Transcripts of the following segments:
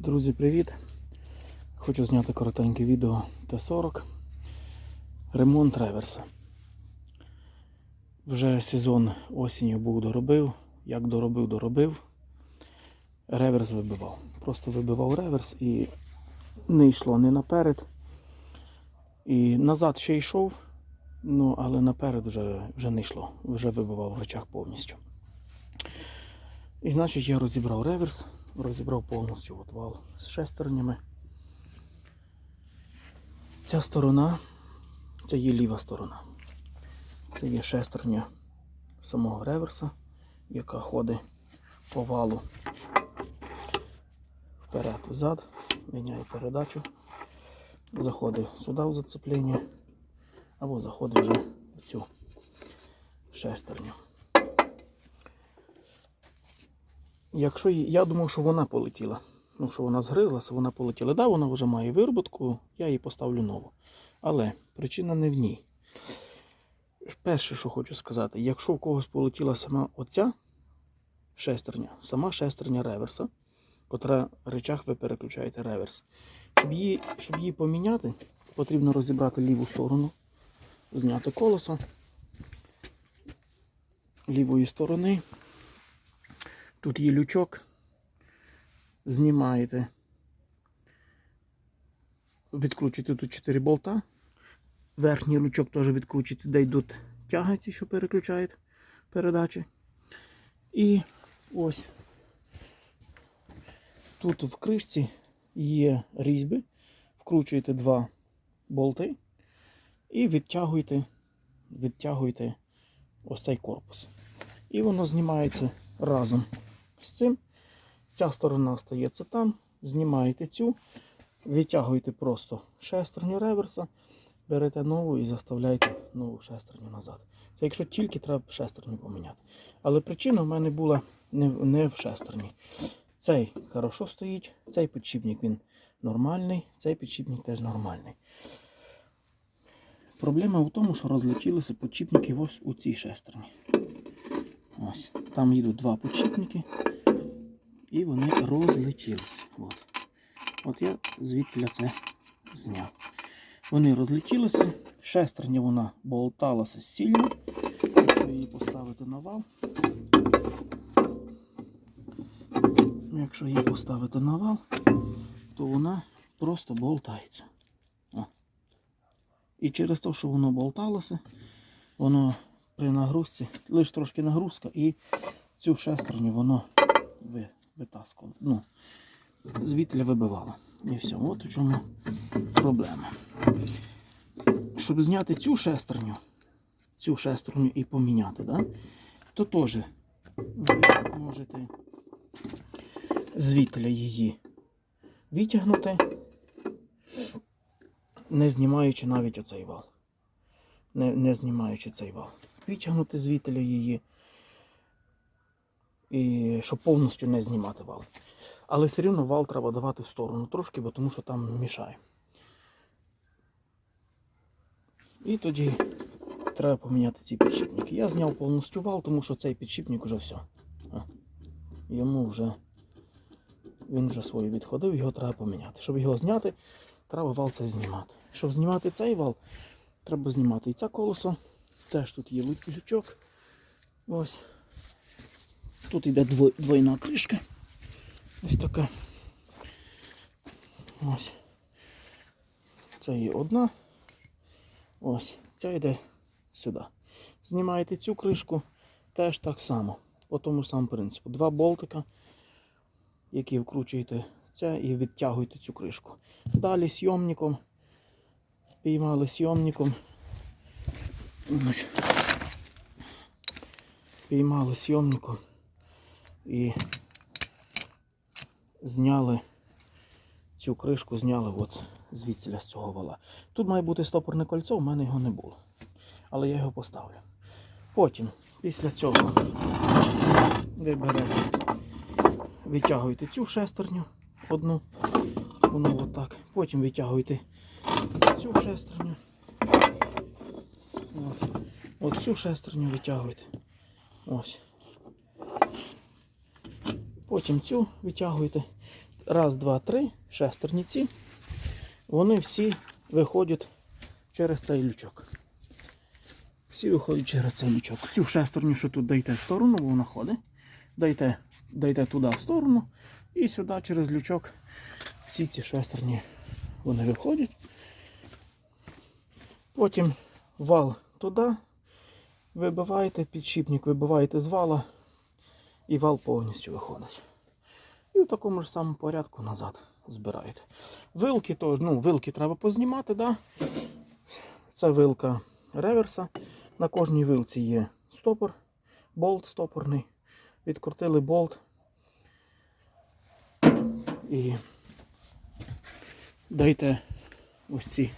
Друзі, привіт! Хочу зняти коротеньке відео Т-40. Ремонт реверса. Вже сезон осінню був доробив. Як доробив, доробив. Реверс вибивав. Просто вибивав реверс і не йшло не наперед. І назад ще йшов, ну, але наперед вже, вже не йшло. Вже вибивав в речах повністю. І значить я розібрав реверс, розібрав повністю от вал з шестернями. Ця сторона це є ліва сторона. Це є шестерня самого реверса, яка ходить по валу вперед взад, міняє передачу, заходить сюди в зацеплення, або заходить вже в цю шестерню. Якщо я думав, що вона полетіла. Ну, що вона згризлася, вона полетіла. Да, вона вже має вироботку, я її поставлю нову. Але причина не в ній. Перше, що хочу сказати, якщо в когось полетіла сама оця шестерня, сама шестерня реверса, котра в речах ви переключаєте реверс. Щоб її, щоб її поміняти, потрібно розібрати ліву сторону, зняти колесо лівої сторони. Тут є лючок. Знімаєте. Відкручуєте тут 4 болта. Верхній лючок теж відкручуєте, де йдуть тяги ці, що переключають передачі. І ось тут в кришці є різьби. Вкручуєте два болти і відтягуєте, відтягуєте ось цей корпус. І воно знімається разом з цим. Ця сторона остається там, знімаєте цю, витягуєте просто шестерню реверса, берете нову і заставляєте нову шестерню назад. Це якщо тільки треба шестерню поміняти. Але причина в мене була не, не в шестерні. Цей хорошо стоїть, цей підшипник він нормальний, цей підшипник теж нормальний. Проблема в тому, що розлетілися підшипники ось у цій шестерні. Ось. Там їдуть два підшипники. І вони розлетілися. От. От я звідти це зняв. Вони розлетілися, шестерня вона болталася сильно. Якщо її поставити на вал. Якщо її поставити на вал, то вона просто болтається. О. І через те, що воно болталося, воно при нагрузці, лише трошки нагрузка, і цю шестерню воно ви, витаскувало. Ну, звідти вибивало. І все. От у чому проблема. Щоб зняти цю шестерню, цю шестерню і поміняти, да, то теж ви можете звідти її витягнути, не знімаючи навіть оцей вал. Не, не знімаючи цей вал. Витягнути звідти її і щоб повністю не знімати вал. Але все рівно вал треба давати в сторону трошки, бо тому що там мішає. І тоді треба поміняти ці підшипники. Я зняв повністю вал, тому що цей підшипник вже все. Йому вже він вже свою відходив, його треба поміняти. Щоб його зняти, треба вал цей знімати. Щоб знімати цей вал, треба знімати і це колесо. Теж тут є лючок. Ось. Тут йде двойна кришка. Ось така. Ось. Це є одна. Ось. Ця йде сюди. Знімаєте цю кришку теж так само. По тому самому принципу. Два болтика, які вкручуєте це і відтягуєте цю кришку. Далі сйомником. Піймали сйомником. Піймали сйомником і зняли цю кришку, зняли от звідси з цього вала. Тут має бути стопорне кольцо, в мене його не було. Але я його поставлю. Потім, після цього, ви берете, витягуєте цю шестерню одну, воно отак. Потім витягуєте цю шестерню. От. От цю шестерню витягуєте. Ось. Потім цю витягуєте. раз, два, три, шестерні ці, вони всі виходять через цей лючок. Всі виходять через цей лючок. Цю шестерню, що тут дайте в сторону, бо вона ходить. Дайте, дайте туди в сторону і сюди через лючок. Всі ці шестерні вони виходять. Потім вал туди, вибиваєте, підшипник вибиваєте з вала, і вал повністю виходить. І в такому ж самому порядку назад збираєте. Вилки теж, ну, вилки треба познімати, да? Це вилка реверса. На кожній вилці є стопор, болт стопорний. Відкрутили болт. І дайте ось ці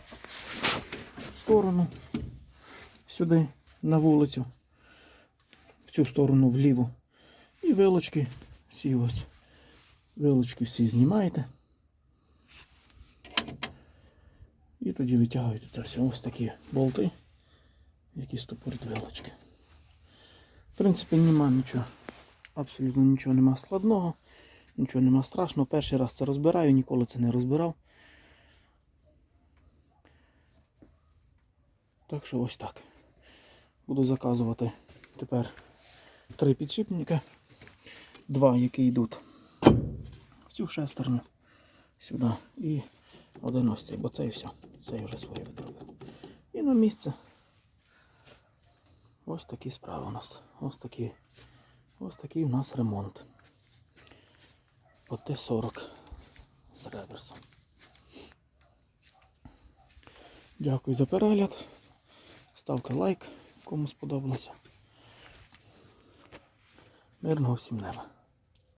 сторону сюди на вулицю, в цю сторону вліво. І вилочки всі ось. Вилочки всі знімаєте. І тоді витягуєте це все. Ось такі болти, які стопорять вилочки. В принципі, нема нічого. Абсолютно нічого нема складного, нічого нема страшного. Перший раз це розбираю, ніколи це не розбирав. Так що ось так. Буду заказувати тепер три підшипника. Два, які йдуть в цю шестерню сюди. І один ось цей, бо цей все. Цей вже своє відробив. І на місце. Ось такі справи у нас. Ось такі. Ось такий у нас ремонт. По Т-40 з реверсом. Дякую за перегляд. Ставте лайк, кому сподобалося. Мирного всім неба.